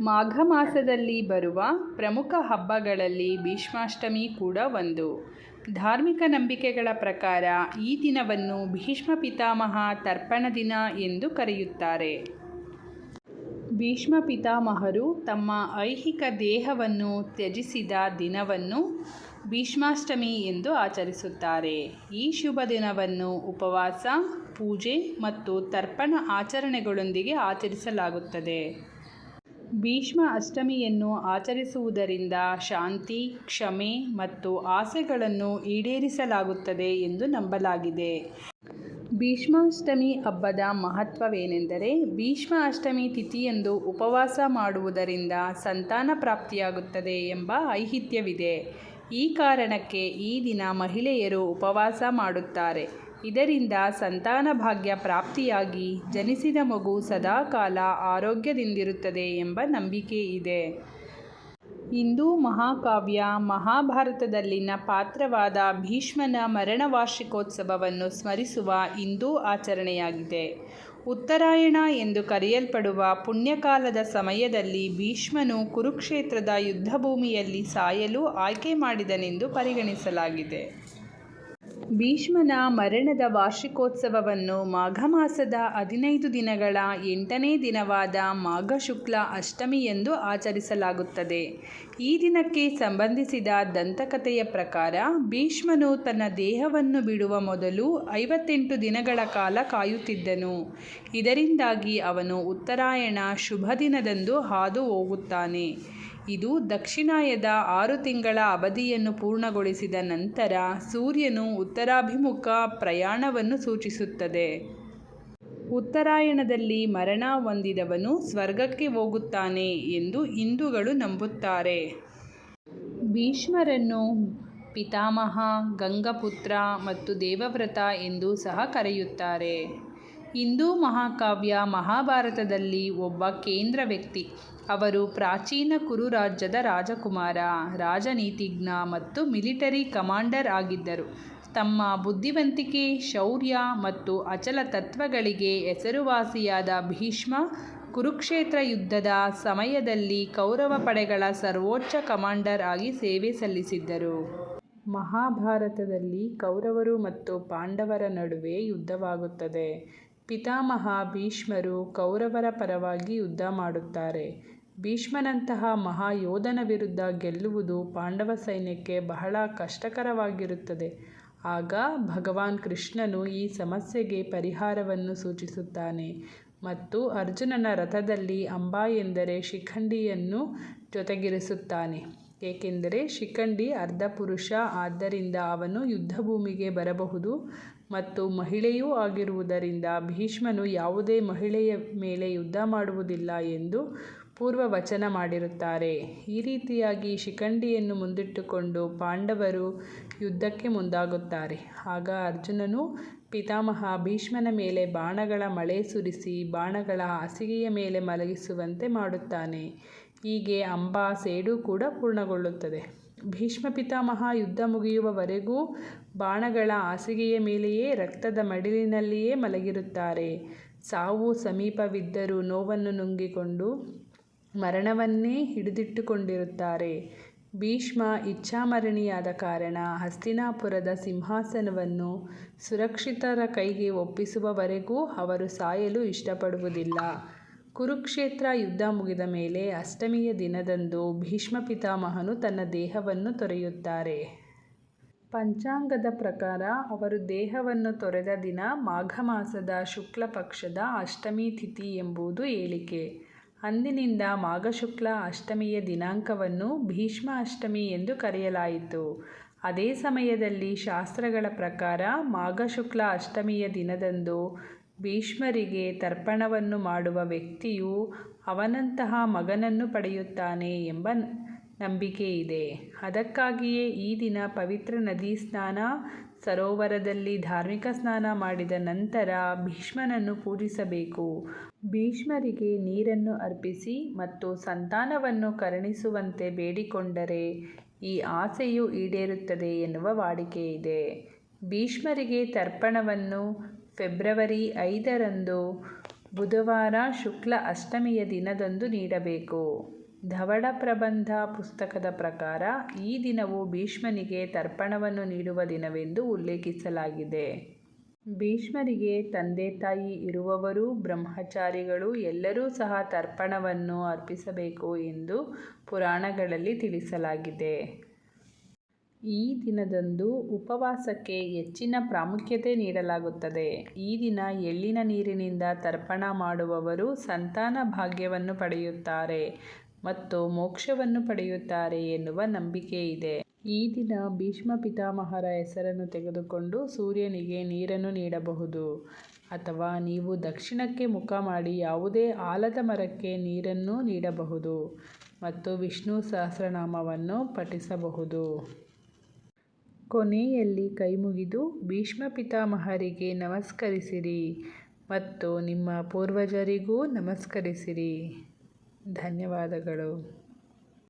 ಮಾಘ ಮಾಸದಲ್ಲಿ ಬರುವ ಪ್ರಮುಖ ಹಬ್ಬಗಳಲ್ಲಿ ಭೀಷ್ಮಾಷ್ಟಮಿ ಕೂಡ ಒಂದು. ಧಾರ್ಮಿಕ ನಂಬಿಕೆಗಳ ಪ್ರಕಾರ ಈ ದಿನವನ್ನು ಭೀಷ್ಮ ಪಿತಾಮಹ ತರ್ಪಣ ದಿನ ಎಂದು ಕರೆಯುತ್ತಾರೆ. ಭೀಷ್ಮ ಪಿತಾಮಹರು ತಮ್ಮ ಐಹಿಕ ದೇಹವನ್ನು ತ್ಯಜಿಸಿದ ದಿನವನ್ನು ಭೀಷ್ಮಾಷ್ಟಮಿ ಎಂದು ಆಚರಿಸುತ್ತಾರೆ. ಈ ಶುಭ ದಿನವನ್ನು ಉಪವಾಸ, ಪೂಜೆ ಮತ್ತು ತರ್ಪಣ ಆಚರಣೆಗಳೊಂದಿಗೆ ಆಚರಿಸಲಾಗುತ್ತದೆ. ಭೀಷ್ಮ ಅಷ್ಟಮಿಯನ್ನು ಆಚರಿಸುವುದರಿಂದ ಶಾಂತಿ, ಕ್ಷಮೆ ಮತ್ತು ಆಸೆಗಳನ್ನು ಈಡೇರಿಸಲಾಗುತ್ತದೆ ಎಂದು ನಂಬಲಾಗಿದೆ. ಭೀಷ್ಮಾಷ್ಟಮಿ ಹಬ್ಬದ ಮಹತ್ವವೇನೆಂದರೆ, ಭೀಷ್ಮ ಅಷ್ಟಮಿ ತಿಥಿಯಂದು ಉಪವಾಸ ಮಾಡುವುದರಿಂದ ಸಂತಾನ ಪ್ರಾಪ್ತಿಯಾಗುತ್ತದೆ ಎಂಬ ಐಹಿತ್ಯವಿದೆ. ಈ ಕಾರಣಕ್ಕೆ ಈ ದಿನ ಮಹಿಳೆಯರು ಉಪವಾಸ ಮಾಡುತ್ತಾರೆ. ಇದರಿಂದ ಸಂತಾನ ಭಾಗ್ಯ ಪ್ರಾಪ್ತಿಯಾಗಿ ಜನಿಸಿದ ಮಗು ಸದಾಕಾಲ ಆರೋಗ್ಯದಿಂದಿರುತ್ತದೆ ಎಂಬ ನಂಬಿಕೆ ಇದೆ. ಹಿಂದೂ ಮಹಾಕಾವ್ಯ ಮಹಾಭಾರತದಲ್ಲಿನ ಪಾತ್ರವಾದ ಭೀಷ್ಮನ ಮರಣ ವಾರ್ಷಿಕೋತ್ಸವವನ್ನು ಸ್ಮರಿಸುವ ಹಿಂದೂ ಆಚರಣೆಯಾಗಿದೆ. ಉತ್ತರಾಯಣ ಎಂದು ಕರೆಯಲ್ಪಡುವ ಪುಣ್ಯಕಾಲದ ಸಮಯದಲ್ಲಿ ಭೀಷ್ಮನು ಕುರುಕ್ಷೇತ್ರದ ಯುದ್ಧಭೂಮಿಯಲ್ಲಿ ಸಾಯಲು ಆಯ್ಕೆ ಮಾಡಿದನೆಂದು ಪರಿಗಣಿಸಲಾಗಿದೆ. ಭೀಷ್ಮನ ಮರಣದ ವಾರ್ಷಿಕೋತ್ಸವವನ್ನು ಮಾಘ ಮಾಸದ ಹದಿನೈದು ದಿನಗಳ ಎಂಟನೇ ದಿನವಾದ ಮಾಘ ಶುಕ್ಲ ಅಷ್ಟಮಿ ಎಂದು ಆಚರಿಸಲಾಗುತ್ತದೆ. ಈ ದಿನಕ್ಕೆ ಸಂಬಂಧಿಸಿದ ದಂತಕಥೆಯ ಪ್ರಕಾರ ಭೀಷ್ಮನು ತನ್ನ ದೇಹವನ್ನು ಬಿಡುವ ಮೊದಲು ಐವತ್ತೆಂಟು ದಿನಗಳ ಕಾಲ ಕಾಯುತ್ತಿದ್ದನು. ಇದರಿಂದಾಗಿ ಅವನು ಉತ್ತರಾಯಣ ಶುಭ ದಿನದಂದು ಹಾದು ಹೋಗುತ್ತಾನೆ. ಇದು ದಕ್ಷಿಣಾಯದ ಆರು ತಿಂಗಳ ಅವಧಿಯನ್ನು ಪೂರ್ಣಗೊಳಿಸಿದ ನಂತರ ಸೂರ್ಯನು ಉತ್ತರಾಭಿಮುಖ ಪ್ರಯಾಣವನ್ನು ಸೂಚಿಸುತ್ತದೆ. ಉತ್ತರಾಯಣದಲ್ಲಿ ಮರಣ ಹೊಂದಿದವನು ಸ್ವರ್ಗಕ್ಕೆ ಹೋಗುತ್ತಾನೆ ಎಂದು ಹಿಂದೂಗಳು ನಂಬುತ್ತಾರೆ. ಭೀಷ್ಮರನ್ನು ಪಿತಾಮಹ, ಗಂಗಪುತ್ರ ಮತ್ತು ದೇವವ್ರತ ಎಂದು ಸಹ ಕರೆಯುತ್ತಾರೆ. ಹಿಂದೂ ಮಹಾಕಾವ್ಯ ಮಹಾಭಾರತದಲ್ಲಿ ಒಬ್ಬ ಕೇಂದ್ರ ವ್ಯಕ್ತಿ. ಅವರು ಪ್ರಾಚೀನ ಕುರು ರಾಜ್ಯದ ರಾಜಕುಮಾರ, ರಾಜನೀತಿಜ್ಞ ಮತ್ತು ಮಿಲಿಟರಿ ಕಮಾಂಡರ್ ಆಗಿದ್ದರು. ತಮ್ಮ ಬುದ್ಧಿವಂತಿಕೆ, ಶೌರ್ಯ ಮತ್ತು ಅಚಲ ತತ್ವಗಳಿಗೆ ಹೆಸರುವಾಸಿಯಾದ ಭೀಷ್ಮ, ಕುರುಕ್ಷೇತ್ರ ಯುದ್ಧದ ಸಮಯದಲ್ಲಿ ಕೌರವ ಪಡೆಗಳ ಸರ್ವೋಚ್ಚ ಕಮಾಂಡರ್ ಆಗಿ ಸೇವೆ ಸಲ್ಲಿಸಿದ್ದರು. ಮಹಾಭಾರತದಲ್ಲಿ ಕೌರವರು ಮತ್ತು ಪಾಂಡವರ ನಡುವೆ ಯುದ್ಧವಾಗುತ್ತದೆ. ಪಿತಾಮಹ ಭೀಷ್ಮರು ಕೌರವರ ಪರವಾಗಿ ಯುದ್ಧ ಮಾಡುತ್ತಾರೆ. ಭೀಷ್ಮನಂತಹ ಮಹಾಯೋಧನ ವಿರುದ್ಧ ಗೆಲ್ಲುವುದು ಪಾಂಡವ ಸೈನ್ಯಕ್ಕೆ ಬಹಳ ಕಷ್ಟಕರವಾಗಿರುತ್ತದೆ. ಆಗ ಭಗವಾನ್ ಕೃಷ್ಣನು ಈ ಸಮಸ್ಯೆಗೆ ಪರಿಹಾರವನ್ನು ಸೂಚಿಸುತ್ತಾನೆ ಮತ್ತು ಅರ್ಜುನನ ರಥದಲ್ಲಿ ಅಂಬಾ ಎಂದರೆ ಶಿಖಂಡಿಯನ್ನು ಜೊತೆಗಿರಿಸುತ್ತಾನೆ. ಏಕೆಂದರೆ ಶಿಖಂಡಿ ಅರ್ಧ ಪುರುಷ, ಆದ್ದರಿಂದ ಅವನು ಯುದ್ಧಭೂಮಿಗೆ ಬರಬಹುದು. ಮತ್ತು ಮಹಿಳೆಯೂ ಆಗಿರುವುದರಿಂದ ಭೀಷ್ಮನು ಯಾವುದೇ ಮಹಿಳೆಯ ಮೇಲೆ ಯುದ್ಧ ಮಾಡುವುದಿಲ್ಲ ಎಂದು ಪೂರ್ವ ವಚನ ಮಾಡಿರುತ್ತಾರೆ. ಈ ರೀತಿಯಾಗಿ ಶಿಖಂಡಿಯನ್ನು ಮುಂದಿಟ್ಟುಕೊಂಡು ಪಾಂಡವರು ಯುದ್ಧಕ್ಕೆ ಮುಂದಾಗುತ್ತಾರೆ. ಆಗ ಅರ್ಜುನನು ಪಿತಾಮಹ ಭೀಷ್ಮನ ಮೇಲೆ ಬಾಣಗಳ ಮಳೆ ಸುರಿಸಿ ಬಾಣಗಳ ಹಾಸಿಗೆಯ ಮೇಲೆ ಮಲಗಿಸುವಂತೆ ಮಾಡುತ್ತಾನೆ. ಹೀಗೆ ಅಂಬಾ ಸೇಡು ಕೂಡ ಪೂರ್ಣಗೊಳ್ಳುತ್ತದೆ. ಭೀಷ್ಮ ಪಿತಾಮಹ ಯುದ್ಧ ಮುಗಿಯುವವರೆಗೂ ಬಾಣಗಳ ಹಾಸಿಗೆಯ ಮೇಲೆಯೇ ರಕ್ತದ ಮಡಿಲಿನಲ್ಲಿಯೇ ಮಲಗಿರುತ್ತಾರೆ. ಸಾವು ಸಮೀಪವಿದ್ದರೂ ನೋವನ್ನು ನುಂಗಿಕೊಂಡು ಮರಣವನ್ನೇ ಹಿಡಿದಿಟ್ಟುಕೊಂಡಿರುತ್ತಾರೆ. ಭೀಷ್ಮ ಇಚ್ಛಾಮರಣಿಯಾದ ಕಾರಣ ಹಸ್ತಿನಾಪುರದ ಸಿಂಹಾಸನವನ್ನು ಸುರಕ್ಷಿತರ ಕೈಗೆ ಒಪ್ಪಿಸುವವರೆಗೂ ಅವರು ಸಾಯಲು ಇಷ್ಟಪಡುವುದಿಲ್ಲ. ಕುರುಕ್ಷೇತ್ರ ಯುದ್ಧ ಮುಗಿದ ಮೇಲೆ ಅಷ್ಟಮಿಯ ದಿನದಂದು ಭೀಷ್ಮ ಪಿತಾಮಹನು ತನ್ನ ದೇಹವನ್ನು ತೊರೆಯುತ್ತಾರೆ. ಪಂಚಾಂಗದ ಪ್ರಕಾರ ಅವರು ದೇಹವನ್ನು ತೊರೆದ ದಿನ ಮಾಘ ಮಾಸದ ಶುಕ್ಲ ಪಕ್ಷದ ಅಷ್ಟಮಿ ತಿಥಿ ಎಂಬುದು ಹೇಳಿಕೆ. ಅಂದಿನಿಂದ ಮಾಘ ಶುಕ್ಲ ಅಷ್ಟಮಿಯ ದಿನಾಂಕವನ್ನು ಭೀಷ್ಮ ಅಷ್ಟಮಿ ಎಂದು ಕರೆಯಲಾಯಿತು. ಅದೇ ಸಮಯದಲ್ಲಿ ಶಾಸ್ತ್ರಗಳ ಪ್ರಕಾರ ಮಾಘ ಶುಕ್ಲ ಅಷ್ಟಮಿಯ ದಿನದಂದು ಭೀಷ್ಮರಿಗೆ ತರ್ಪಣವನ್ನು ಮಾಡುವ ವ್ಯಕ್ತಿಯು ಅವನಂತಹ ಮಗನನ್ನು ಪಡೆಯುತ್ತಾನೆ ಎಂಬ ನಂಬಿಕೆ ಇದೆ. ಅದಕ್ಕಾಗಿಯೇ ಈ ದಿನ ಪವಿತ್ರ ನದಿ ಸ್ನಾನ, ಸರೋವರದಲ್ಲಿ ಧಾರ್ಮಿಕ ಸ್ನಾನ ಮಾಡಿದ ನಂತರ ಭೀಷ್ಮನನ್ನು ಪೂಜಿಸಬೇಕು. ಭೀಷ್ಮರಿಗೆ ನೀರನ್ನು ಅರ್ಪಿಸಿ ಮತ್ತು ಸಂತಾನವನ್ನು ಕರುಣಿಸುವಂತೆ ಬೇಡಿಕೊಂಡರೆ ಈ ಆಸೆಯು ಈಡೇರುತ್ತದೆ ಎನ್ನುವ ವಾಡಿಕೆ ಇದೆ. ಭೀಷ್ಮರಿಗೆ ತರ್ಪಣವನ್ನು ಫೆಬ್ರವರಿ ಐದರಂದು ಬುಧವಾರ ಶುಕ್ಲ ಅಷ್ಟಮಿಯ ದಿನದಂದು ನೀಡಬೇಕು. ಧವಳ ಪ್ರಬಂಧ ಪುಸ್ತಕದ ಪ್ರಕಾರ ಈ ದಿನವು ಭೀಷ್ಮನಿಗೆ ತರ್ಪಣವನ್ನು ನೀಡುವ ದಿನವೆಂದು ಉಲ್ಲೇಖಿಸಲಾಗಿದೆ. ಭೀಷ್ಮರಿಗೆ ತಂದೆ ತಾಯಿ ಇರುವವರು, ಬ್ರಹ್ಮಚಾರಿಗಳು ಎಲ್ಲರೂ ಸಹ ತರ್ಪಣವನ್ನು ಅರ್ಪಿಸಬೇಕು ಎಂದು ಪುರಾಣಗಳಲ್ಲಿ ತಿಳಿಸಲಾಗಿದೆ. ಈ ದಿನದಂದು ಉಪವಾಸಕ್ಕೆ ಹೆಚ್ಚಿನ ಪ್ರಾಮುಖ್ಯತೆ ನೀಡಲಾಗುತ್ತದೆ. ಈ ದಿನ ಎಳ್ಳಿನ ನೀರಿನಿಂದ ತರ್ಪಣ ಮಾಡುವವರು ಸಂತಾನ ಭಾಗ್ಯವನ್ನು ಪಡೆಯುತ್ತಾರೆ ಮತ್ತು ಮೋಕ್ಷವನ್ನು ಪಡೆಯುತ್ತಾರೆ ಎನ್ನುವ ನಂಬಿಕೆ ಇದೆ. ಈ ದಿನ ಭೀಷ್ಮ ಪಿತಾಮಹರ ಹೆಸರನ್ನು ತೆಗೆದುಕೊಂಡು ಸೂರ್ಯನಿಗೆ ನೀರನ್ನು ನೀಡಬಹುದು. ಅಥವಾ ನೀವು ದಕ್ಷಿಣಕ್ಕೆ ಮುಖ ಮಾಡಿ ಯಾವುದೇ ಆಲದ ಮರಕ್ಕೆ ನೀರನ್ನು ನೀಡಬಹುದು ಮತ್ತು ವಿಷ್ಣು ಸಹಸ್ರನಾಮವನ್ನು ಪಠಿಸಬಹುದು. ಕೊನೆಯಲ್ಲಿ ಕೈಮುಗಿದು ಭೀಷ್ಮ ಪಿತಾಮಹರಿಗೆ ನಮಸ್ಕರಿಸಿರಿ ಮತ್ತು ನಿಮ್ಮ ಪೂರ್ವಜರಿಗೂ ನಮಸ್ಕರಿಸಿರಿ. ಧನ್ಯವಾದಗಳು.